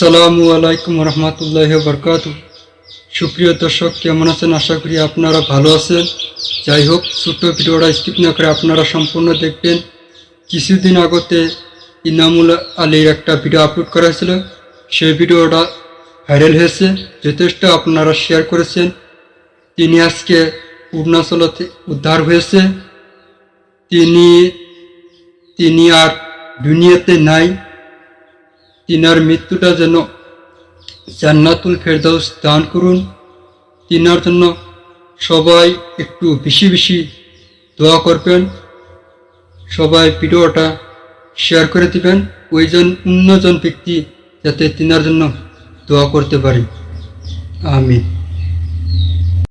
আসসালামু আলাইকুম রহমতুল্লাহ বরকাত সুপ্রিয় দর্শক, কেমন আছেন? আশা করি আপনারা ভালো আছেন। যাই হোক, ছোট্ট ভিডিওটা স্কিপ না করে আপনারা সম্পূর্ণ দেখবেন। কিছুদিন আগতে ইনামুল আলীর একটা ভিডিও আপলোড করা হয়েছিল। সেই ভিডিওটা ভাইরাল হয়েছে। যথেষ্ট আপনারা শেয়ার করেছেন। তিনি আজকে অরুণাচল উদ্ধার হয়েছে। তিনি তিনি আর দুনিয়াতে নাই। তিনার মৃত্যুটা যেন জান্নাতুল ফেরদাউস দান করুন। তিনার জন্য সবাই একটু বেশি বেশি দোয়া করবেন। সবাই ভিডিওটা শেয়ার করে দিবেন। ওইজন অন্যজন ব্যক্তি যাতে তিনার জন্য দোয়া করতে পারে। আমিন।